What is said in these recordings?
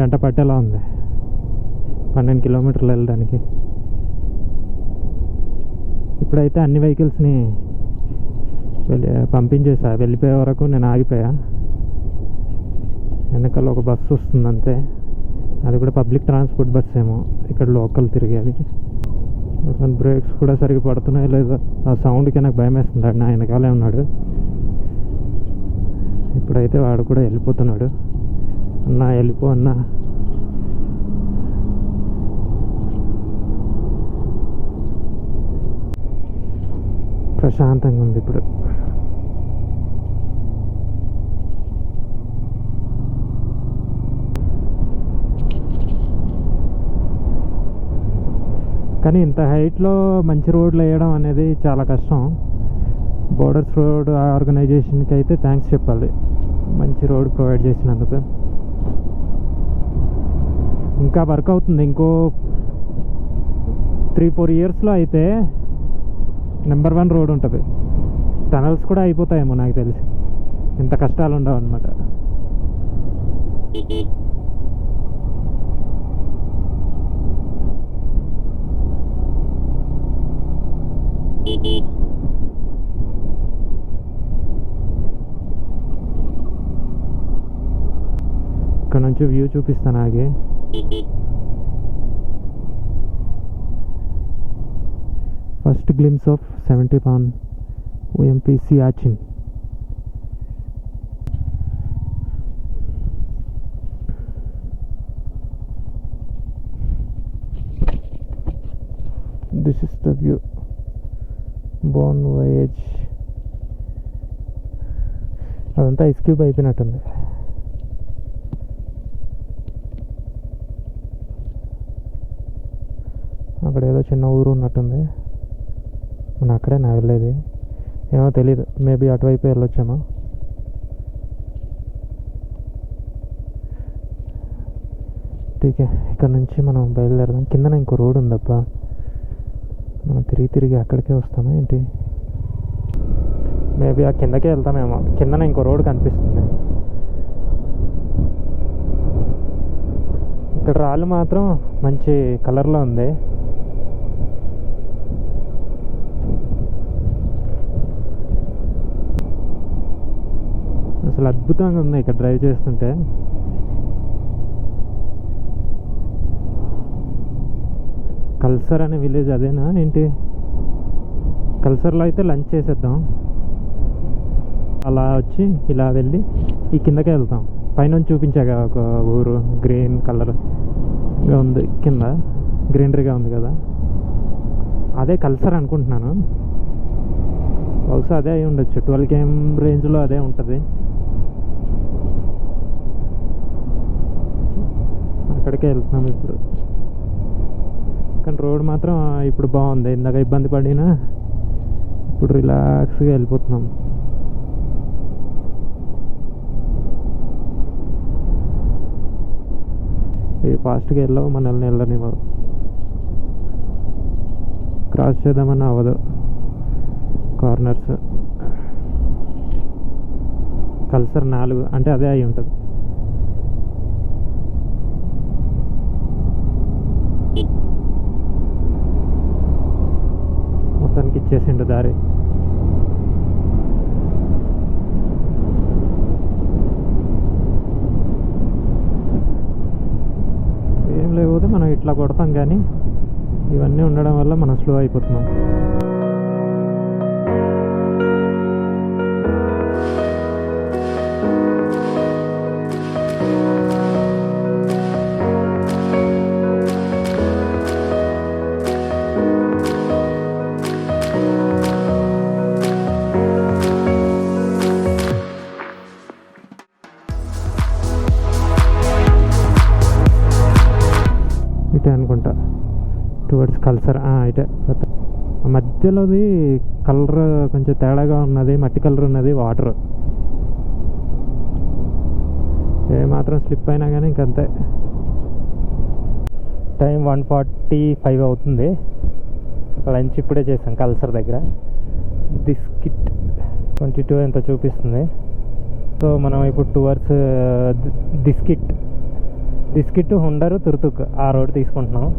గంట పట్టేలా ఉంది. పన్నెండు కిలోమీటర్లు వెళ్ళడానికి. ఇప్పుడైతే అన్ని వెహికల్స్ని వెళ్ళి పంపించేసా. వెళ్ళిపోయే వరకు నేను ఆగిపోయా. వెనకాల ఒక బస్సు వస్తుంది అంతే. అది కూడా పబ్లిక్ ట్రాన్స్పోర్ట్ బస్ ఏమో. ఇక్కడ లోకల్ తిరిగేది అసలు బ్రేక్స్ కూడా సరిగ్గా పడుతున్నాయో లేదో ఆ సౌండ్కి నాకు భయం వేస్తుంది నా వెనకాలే ఉన్నాడు. ఇప్పుడైతే వాడు కూడా వెళ్ళిపోతున్నాడు. అన్నా వెళ్ళిపో అన్నా. ప్రశాంతంగా ఉంది ఇప్పుడు. కానీ ఇంత హైట్లో మంచి రోడ్లు వేయడం అనేది చాలా కష్టం. బోర్డర్స్ రోడ్ ఆర్గనైజేషన్కి అయితే థ్యాంక్స్ చెప్పాలి. మంచి రోడ్ ప్రొవైడ్ చేసినందుకు. ఇంకా వర్క్ అవుతుంది ఇంకో త్రీ ఫోర్ ఇయర్స్లో అయితే నెంబర్ వన్ రోడ్ ఉంటుంది. టనల్స్ కూడా అయిపోతాయేమో నాకు తెలిసి. ఇంత కష్టాలు ఉండవు అనమాట ఇక్కడ నుంచి వ్యూ చూపిస్తాను ఆగి. First glimpse of seventy pan OMP Siachen this is the view bon voyage అదంతా ఐస్ క్యూబ్ అయిపోయినట్టుంది అక్కడ ఏదో చిన్న ఊరు ఉన్నట్టుంది. మన అక్కడే నా వెళ్ళేది ఏమో తెలియదు మేబీ అటువైపు వెళ్ళొచ్చేమో. ఠీకే ఇక్కడ నుంచి మనం బయలుదేరదాం. కిందన ఇంకో రోడ్ ఉందబ్బా. మనం తిరిగి తిరిగి అక్కడికే వస్తామా ఏంటి? మేబీ ఆ కిందకే వెళ్తామేమో. కిందన ఇంకో రోడ్ కనిపిస్తుంది. ఇక్కడ రాళ్ళు మాత్రం మంచి కలర్లో ఉంది. అసలు అద్భుతంగా ఉంది ఇక్కడ డ్రైవ్ చేస్తుంటే. కల్సర్ అనే విలేజ్ అదేనా ఏంటి? కల్సర్లో అయితే లంచ్ చేసేద్దాం. అలా వచ్చి ఇలా వెళ్ళి ఈ కిందకే వెళ్తాం. పైన చూపించాక ఒక ఊరు గ్రీన్ కలర్గా ఉంది కింద గ్రీనరీగా ఉంది కదా. అదే కల్సర్ అనుకుంటున్నాను. బహుశా అదే అయి ఉండొచ్చు. ట్వెల్వ్ కేఎం రేంజ్లో అదే ఉంటుంది. అక్కడికే వెళ్తున్నాం ఇప్పుడు. కానీ రోడ్ మాత్రం ఇప్పుడు బాగుంది. ఇందాక ఇబ్బంది పడినా ఇప్పుడు రిలాక్స్గా వెళ్ళిపోతున్నాం. ఈ ఫాస్ట్గా వెళ్ళావు మనల్ని వెళ్ళనివ్వదు క్రాస్ చేద్దామని అవ్వదు. కార్నర్స్ కల్సర్ నాలుగు అంటే అదే అయి ఉంటుంది మొత్తానికి ఇచ్చేసిండు దారి. ఏం లేకపోతే మనం ఇట్లా కొడతాం కానీ ఇవన్నీ ఉండడం వల్ల మనం స్లో అయిపోతున్నాం. కల్సర్ ఇటే మధ్యలోది కలర్ కొంచెం తేడాగా ఉన్నది మట్టి కలర్ ఉన్నది వాటర్ ఏమాత్రం మాత్రం స్లిప్ అయినా కానీ ఇంకంతే. టైం వన్ ఫార్టీ ఫైవ్ అవుతుంది. లంచ్ ఇప్పుడే చేసాం కల్సర్ దగ్గర. బిస్కిట్ ట్వంటీ టూ ఎంత చూపిస్తుంది. సో మనం ఇప్పుడు టువర్డ్స్ బిస్కిట్ బిస్కిట్ హుండరు తుర్తుక్ ఆ రోడ్ తీసుకుంటున్నాం.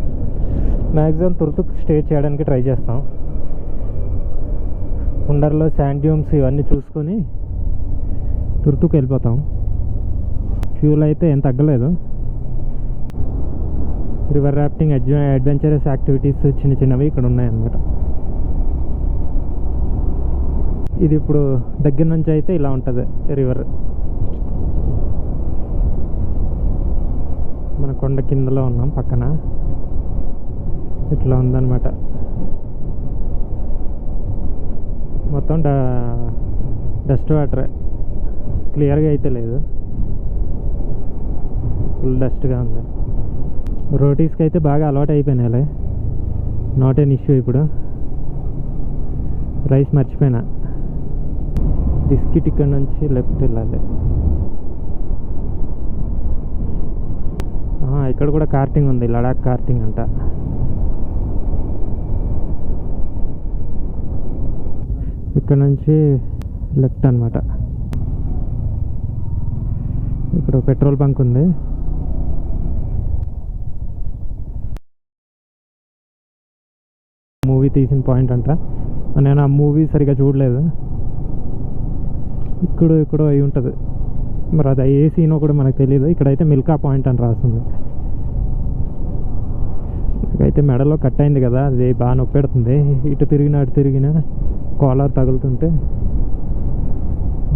మ్యాక్సిమం తుర్తుక్ స్టే చేయడానికి ట్రై చేస్తాం. ఉండర్లో శాండ్యూమ్స్ ఇవన్నీ చూసుకొని తుర్తుకు వెళ్ళిపోతాం. ఫ్యూల్ అయితే ఏం తగ్గలేదు. రివర్ రాఫ్టింగ్ అడ్వ అడ్వెంచరస్ యాక్టివిటీస్ చిన్న చిన్నవి ఇక్కడ ఉన్నాయన్నమాట. ఇది ఇప్పుడు దగ్గర నుంచి అయితే ఇలా ఉంటుంది రివర్. మన కొండ కిందలో ఉన్నాం పక్కన. ఇట్లా ఉందన్నమాట. మొత్తం డ డస్ట్ వాటర్. క్లియర్గా అయితే లేదు. ఫుల్ డస్ట్గా ఉంది. రోటీస్కి అయితే బాగా అలవాటు అయిపోయినాయి నాట్ ఎన్ ఇష్యూ ఇప్పుడు. రైస్ మర్చిపోయినా. బిస్కెట్ ఇక్కడ నుంచి లెఫ్ట్ వెళ్ళాలి. ఇక్కడ కూడా కార్టింగ్ ఉంది. లడాక్ కార్టింగ్ అంట. ఇక్కడ నుంచి లెఫ్ట్ అనమాట ఇక్కడ పెట్రోల్ బంక్ ఉంది. మూవీ తీసిన పాయింట్ అంట. నేను ఆ మూవీ సరిగా చూడలేదు. ఇక్కడ ఇక్కడ అయి ఉంటుంది. మరి అది ఏ సీనో కూడా మనకు తెలియదు ఇక్కడైతే మిల్కా పాయింట్ అని రాస్తుంది నాకైతే మెడలో కట్ అయింది కదా. అది బాగా నొప్పి పెడుతుంది. ఇటు తిరిగిన అటు తిరిగిన కాలర్ తగులుతుంటే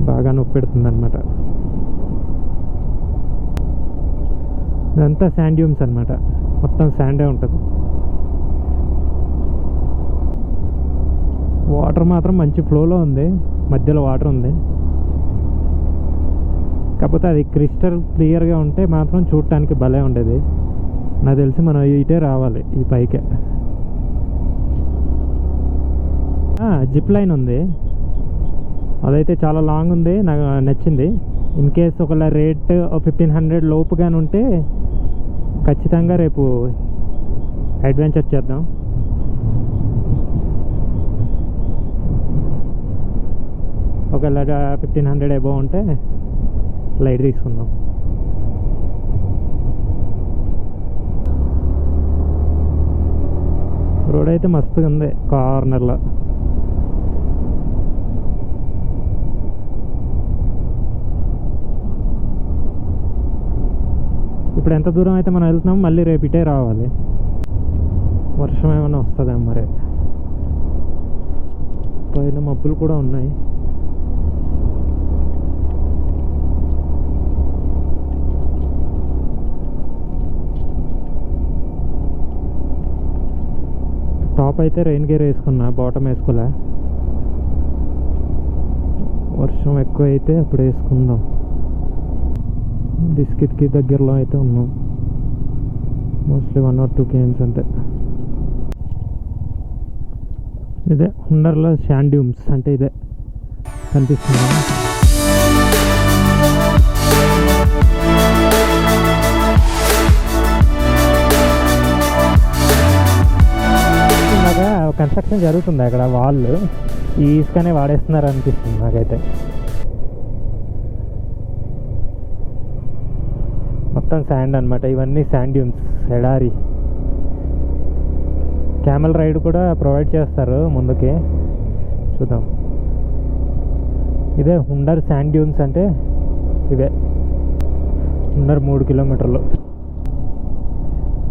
బాగా నొప్పి పెడుతుంది అనమాట ఇదంతా శాండ్యూమ్స్ అనమాట మొత్తం శాండే ఉంటుంది. వాటర్ మాత్రం మంచి ఫ్లోలో ఉంది. మధ్యలో వాటర్ ఉంది. కాకపోతే అది క్రిస్టల్ క్లియర్గా ఉంటే మాత్రం చూడటానికి భలే ఉండేది. నాకు తెలిసి మనం ఇటే రావాలి ఈ పైకే. జిప్ లైన్ ఉంది. అదైతే చాలా లాంగ్ ఉంది నాకు నచ్చింది. ఇన్ కేస్ ఒకవేళ రేట్ ఫిఫ్టీన్ హండ్రెడ్ లోపుగానే ఉంటే ఖచ్చితంగా రేపు అడ్వెంచర్ చేద్దాం. ఒకవేళ ఫిఫ్టీన్ హండ్రెడ్ అబో ఉంటే లైట్ తీసుకుందాం. రోడ్ అయితే మస్తుగా ఉంది కార్నర్లో ఇప్పుడు ఎంత దూరం అయితే మనం వెళ్తున్నాం మళ్ళీ రేపు ఇటే రావాలి. వర్షం ఏమైనా వస్తుందా మరి? పైన మబ్బులు కూడా ఉన్నాయి. టాప్ అయితే రెయిన్ గేర్ వేసుకున్నా బాటమ్ వేసుకోలే. వర్షం ఎక్కువ అయితే అప్పుడు వేసుకుందాం. బిస్కెట్కి దగ్గరలో అయితే ఉన్నాం mostly one or two camps అంతే ఇదే హుండర్లో శాండ్యూమ్స్ అంటే ఇదే కనిపిస్తుంది కన్స్ట్రక్షన్ జరుగుతుంది అక్కడ వాళ్ళు ఈ ఇసుకనే వాడేస్తున్నారు అనిపిస్తుంది నాకైతే. మొత్తం శాండ్ అనమాట ఇవన్నీ శాండ్ ఎడారి క్యామెల్ రైడ్ కూడా ప్రొవైడ్ చేస్తారు ముందుకి. చూద్దాం. ఇదే హుండర్ శాండ్ అంటే ఇవే. హుండర్ మూడు కిలోమీటర్లు.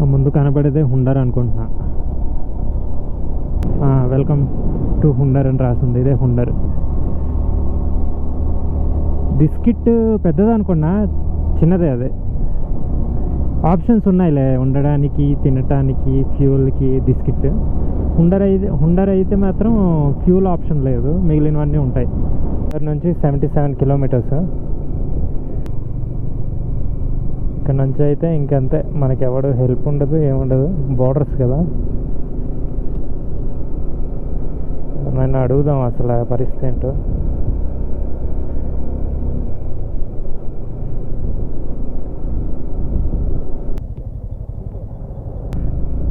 ముందు కనబడేదే హుండర్ అనుకుంటున్నా. వెల్కమ్ టు హుండర్ అని రాసింది. ఇదే హుండర్ బిస్కెట్ పెద్దది అనుకున్నా చిన్నదే అదే. ఆప్షన్స్ ఉన్నాయిలే ఉండడానికి తినటానికి ఫ్యూల్కి బిస్కెట్. హుండర్ అయితే హుండర్ అయితే మాత్రం ఫ్యూల్ ఆప్షన్ లేదు మిగిలినవన్నీ ఉంటాయి. ఇక్కడ నుంచి సెవెంటీ సెవెన్ కిలోమీటర్స్. ఇక్కడ నుంచి అయితే ఇంకంతే మనకి ఎవడు హెల్ప్ ఉండదు ఏముండదు బోర్డర్స్ కదా. నన్ను అడుగుదాం అసలు ఆ పరిస్థితి ఏంటో.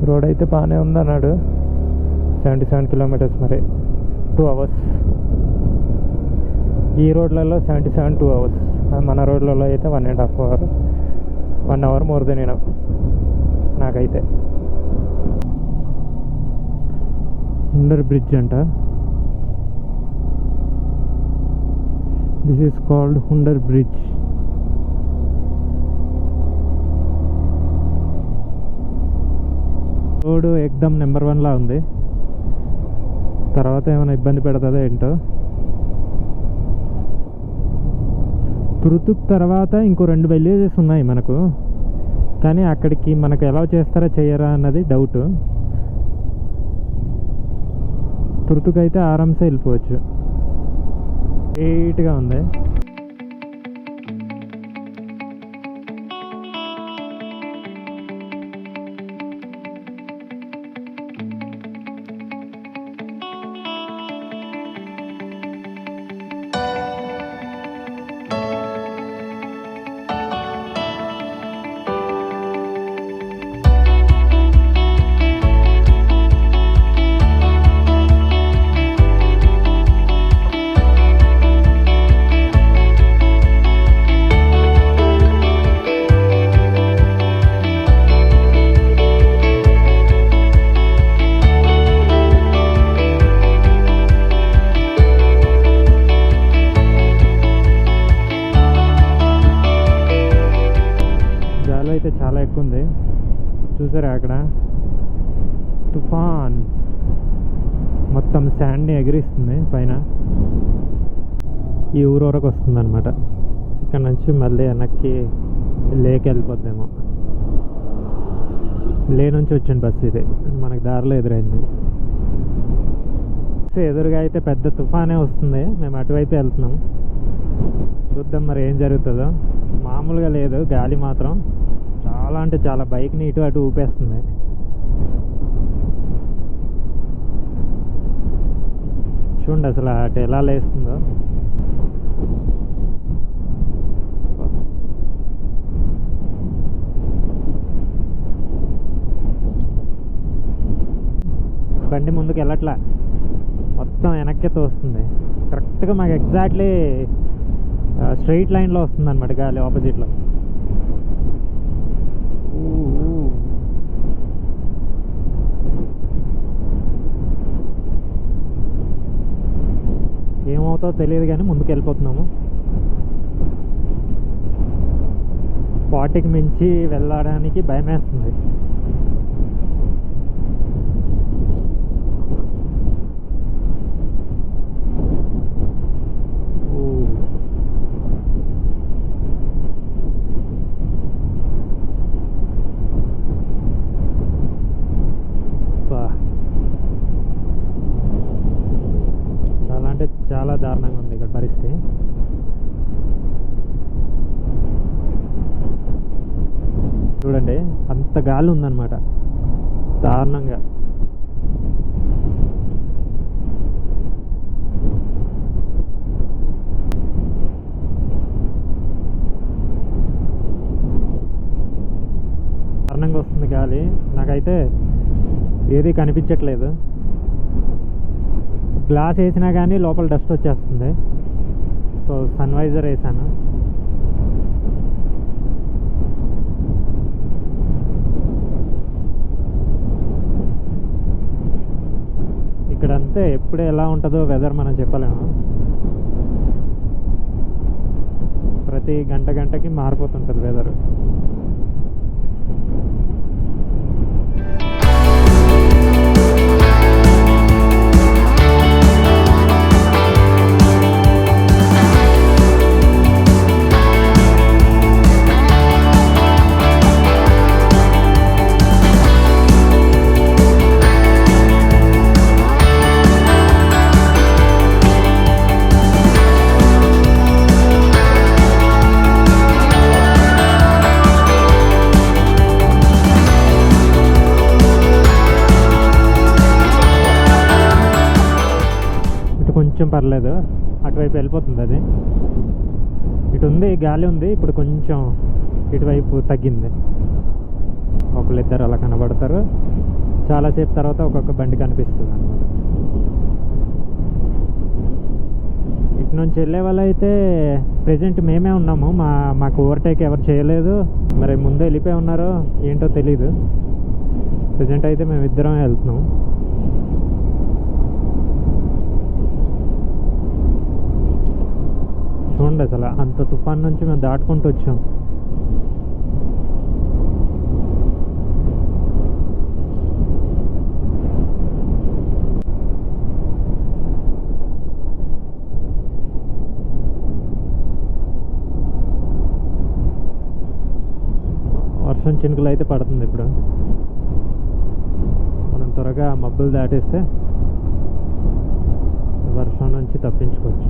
రోడ్ అయితే బాగానే ఉంది అన్నాడు సెవెంటీ సెవెన్ కిలోమీటర్స్ మరి. టూ అవర్స్ ఈ రోడ్లలో సెవెంటీ సెవెన్ టూ అవర్స్ మన రోడ్లలో అయితే one and half hour one hour more then నేను నాకైతే. అండర్ బ్రిడ్జ్ అంట. This is called Hunder bridge road ఎక్దమ్ number వన్లా ఉంది. తర్వాత ఏమైనా ఇబ్బంది పెడుతుందో ఏంటో. పృతుక్ తర్వాత ఇంకో రెండు విలేజెస్ ఉన్నాయి మనకు. కానీ అక్కడికి మనకు ఎలా చేస్తారా చేయరా అన్నది డౌట్ తుర్తుకు అయితే ఆరామ్సే వెళ్ళిపోవచ్చు. ఎయిట్గా ఉంది. ఈ ఊరు వరకు వస్తుంది అనమాట ఇక్కడ నుంచి మళ్ళీ వెనక్కి లేక్ వెళ్ళిపోద్దేమో. లే నుంచి వచ్చిన బస్సు ఇది. మనకు దారిలో ఎదురైంది. సో ఎదురుగా అయితే పెద్ద తుఫానే వస్తుంది. మేము అటువైపు వెళ్తున్నాం. చూద్దాం మరి ఏం జరుగుతుందో. మామూలుగా లేదు గాలి మాత్రం. చాలా అంటే చాలా బైక్ని ఇటు అటు ఊపేస్తుంది. చూడండి అసలు అటు ఎలా లేస్తుందో. బండి ముందుకు వెళ్ళట్లా. మొత్తం వెనక్కే తోస్తుంది. కరెక్ట్గా మాకు ఎగ్జాక్ట్లీ స్ట్రైట్ లైన్లో వస్తుంది అనమాట గాలి ఆపోజిట్లో ఏమవుతుందో తెలియదు కానీ ముందుకు వెళ్ళిపోతున్నాము ఫార్టీకి మించి వెళ్ళడానికి భయం వేస్తుంది ఊ. బా. చాలా అంటే చాలా దారుణంగా ఉంది ఇక్కడ పరిస్థితి చూడండి గాలి ఉందన్నమాట. దారుణంగా. దారుణంగా వస్తుంది గాలి. నాకైతే ఏది కనిపించట్లేదు. గ్లాస్ వేసినా కానీ లోపల డస్ట్ వచ్చేస్తుంది. సో సన్వైజర్ వేసాను. ఇక్కడ ఎప్పుడు ఎలా ఉంటుందో వెదర్ మనం చెప్పలేము. ప్రతి గంట గంటకి మారిపోతుంటుంది వెదర్ పర్లేదు. అటువైపు వెళ్ళిపోతుంది అది. ఇటు ఉంది గాలి ఉంది. ఇప్పుడు కొంచెం ఇటువైపు తగ్గింది. ఒకళ్ళిద్దరు అలా కనబడతారు. చాలాసేపు తర్వాత ఒక్కొక్క బండి కనిపిస్తుంది అనమాట ఇటు నుంచి వెళ్ళే వాళ్ళు అయితే ప్రెజెంట్ మేమే ఉన్నాము. మా మాకు ఓవర్టేక్ ఎవరు చేయలేదు. మరి ముందు వెళ్ళిపోయి ఉన్నారో ఏంటో తెలీదు. ప్రజెంట్ అయితే మేము ఇద్దరం వెళ్తున్నాం. చూడండి అసలు. అంత తుఫాన్ నుంచి మేము దాటుకుంటూ వచ్చాం. వర్షం చినుకులు అయితే పడుతుంది ఇప్పుడు. మనం త్వరగా మబ్బులు దాటేస్తే వర్షం నుంచి తప్పించుకోవచ్చు.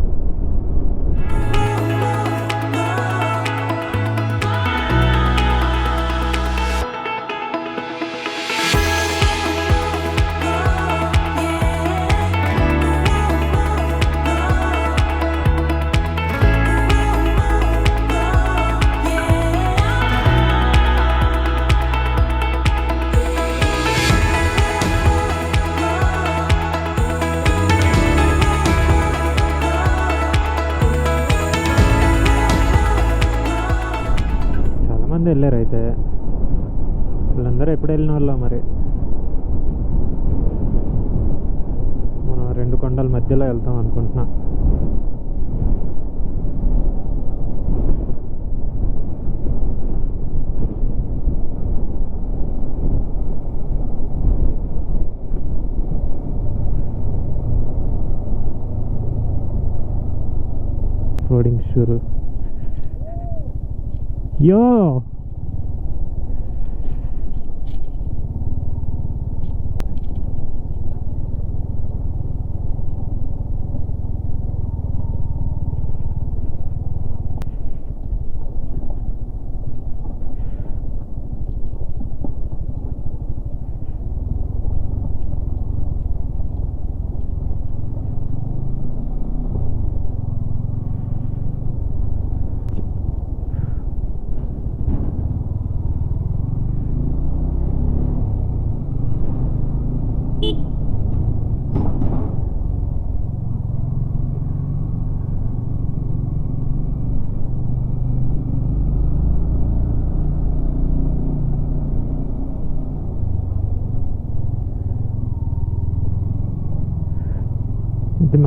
recording शुरू यो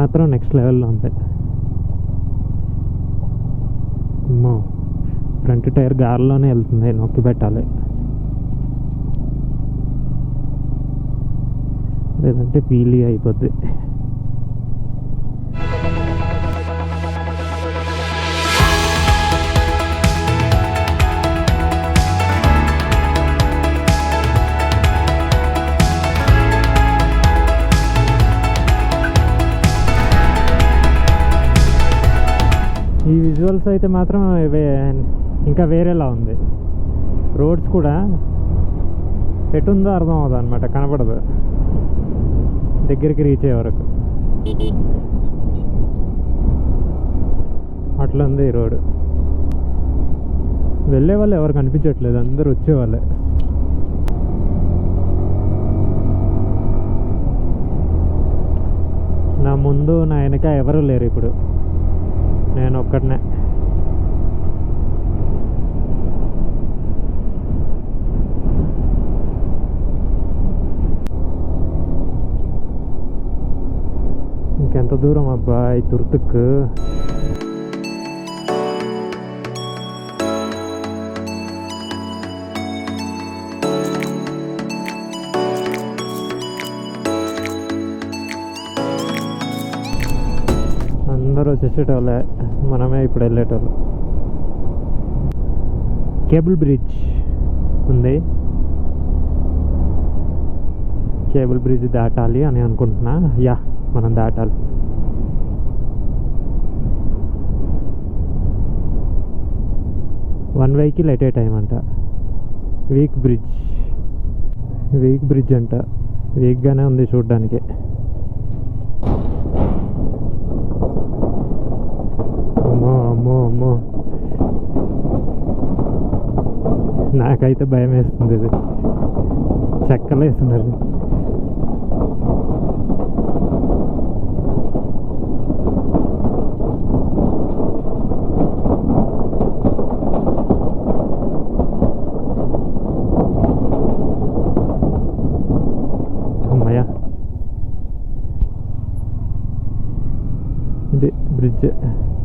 మాత్రం నెక్స్ట్ లెవెల్లో ఉంది అమ్మో ఫ్రంట్ టైర్ గాలిలోనే వెళ్తుంది నొక్కి పెట్టాలి. లేదంటే పీలి అయిపోద్ది. విజువల్స్ అయితే మాత్రం ఇంకా వేరేలా ఉంది. రోడ్స్ కూడా ఎటుందో అర్థం అవుతుంది అనమాట కనపడదు దగ్గరికి రీచ్ అయ్యే వరకు. అట్లుంది ఉంది ఈ రోడ్ వెళ్ళే వాళ్ళు ఎవరు కనిపించట్లేదు అందరూ వచ్చేవాళ్ళే. నా ముందు నా వెనక ఎవరు లేరు ఇప్పుడు. నేను ఒక్కడనే ఇంకెంత దూరం అబ్బాయి తుర్తుకు వాళ్ళు చేసేటోళ్ళే మనమే ఇప్పుడు వెళ్ళేటోళ్ళు. కేబుల్ బ్రిడ్జ్ ఉంది. కేబుల్ బ్రిడ్జ్ దాటాలి అని అనుకుంటున్నా. యా మనం దాటాలి. One vehicle at a time అంట. Weak bridge. వీక్ బ్రిడ్జ్ అంట. వీక్గానే ఉంది చూడ్డానికి. ma, ma, ma. Nah, kayak itu bayam es sendiri. Cekle sebenarnya. Yeah.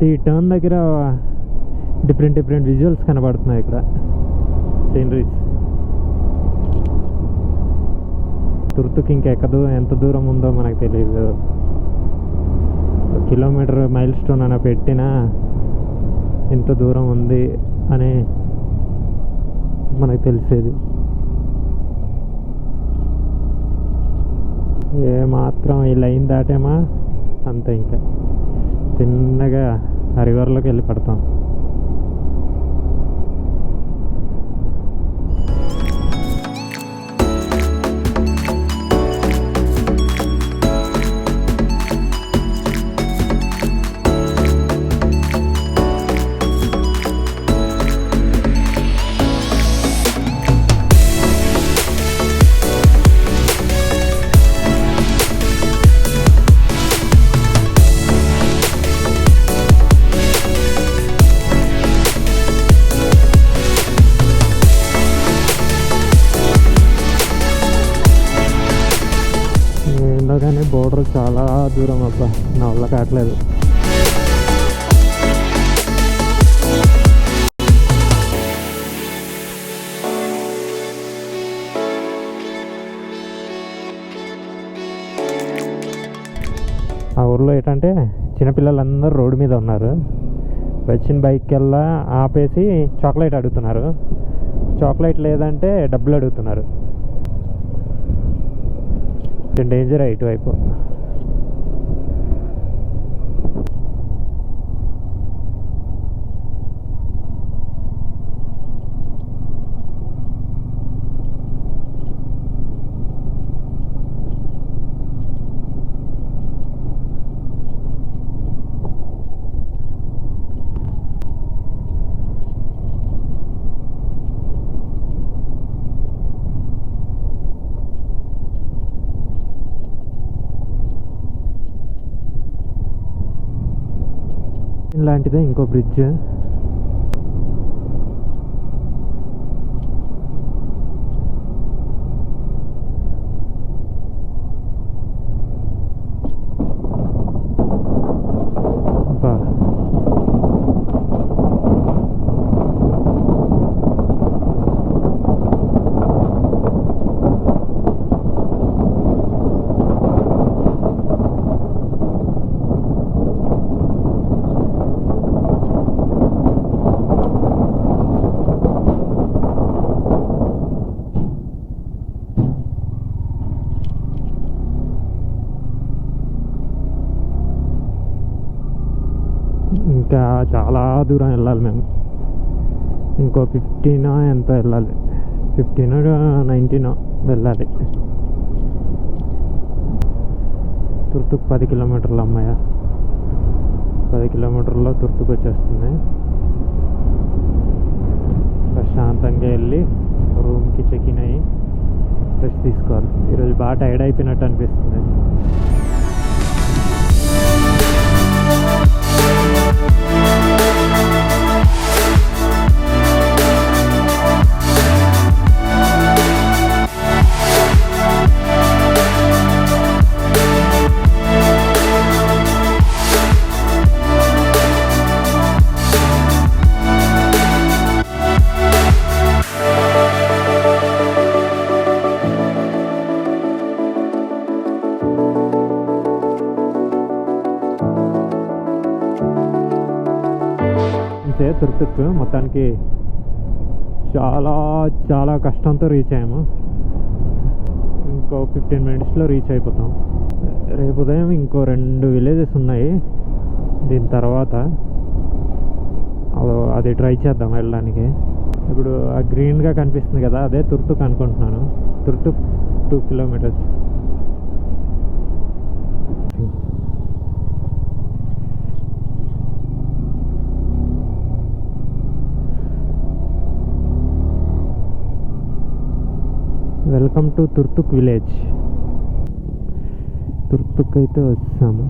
ప్రతి టర్న్ దగ్గర డిఫరెంట్ డిఫరెంట్ విజువల్స్ కనబడుతున్నాయి ఇక్కడ. సీనరీస్ తుర్తుకి ఇంకెక్కదు ఎంత దూరం ఉందో మనకు తెలియదు కిలోమీటర్ మైల్ స్టోన్ అని పెట్టినా ఎంత దూరం ఉంది అని మనకు తెలిసేది. ఏ మాత్రం ఈ లైన్ దాటేమా? అంతే ఇంకా. తిన్నగా హరివరలోకి వెళ్ళి పడతాం. కానీ చాలా దూరం అబ్బా. నా వల్ల కావట్లేదు. ఆ ఊర్లో ఏంటంటే చిన్నపిల్లలందరూ రోడ్డు మీద ఉన్నారు. వచ్చిన బైక్ వెళ్ళా ఆపేసి చాక్లెట్ అడుగుతున్నారు. చాక్లెట్ లేదంటే డబ్బులు అడుగుతున్నారు. డేంజర్ ఇటువైపు. లాంటిదే ఇంకో బ్రిడ్జ్ అబ్బా. ఇంకా చాలా దూరం వెళ్ళాలి మేము. ఇంకో ఫిఫ్టీనో ఎంత వెళ్ళాలి. ఫిఫ్టీన్ నైన్టీనో వెళ్ళాలి. తుర్తుకు పది కిలోమీటర్లు అమ్మాయ పది కిలోమీటర్లో తుర్తుకు వచ్చేస్తుంది. ప్రశాంతంగా వెళ్ళి రూమ్కి చెక్ ఇన్ అయ్యి రెస్ట్ తీసుకోవాలి. ఈరోజు బాగా టైర్డ్ అయిపోయినట్టు అనిపిస్తుంది. మొత్తానికి చాలా చాలా కష్టంతో రీచ్ అయ్యాము. ఇంకో ఫిఫ్టీన్ మినిట్స్లో రీచ్ అయిపోతాం. రేపు ఉదయం ఇంకో రెండు విలేజెస్ ఉన్నాయి. దీని తర్వాత అదో- అది ట్రై చేద్దాం వెళ్ళడానికి. ఇప్పుడు ఆ గ్రీన్గా కనిపిస్తుంది కదా అదే తుర్తుక్ అనుకుంటున్నాను. Turtuk two kilometres welcome to Turtuk village. Turtuk అయితే వచ్చాము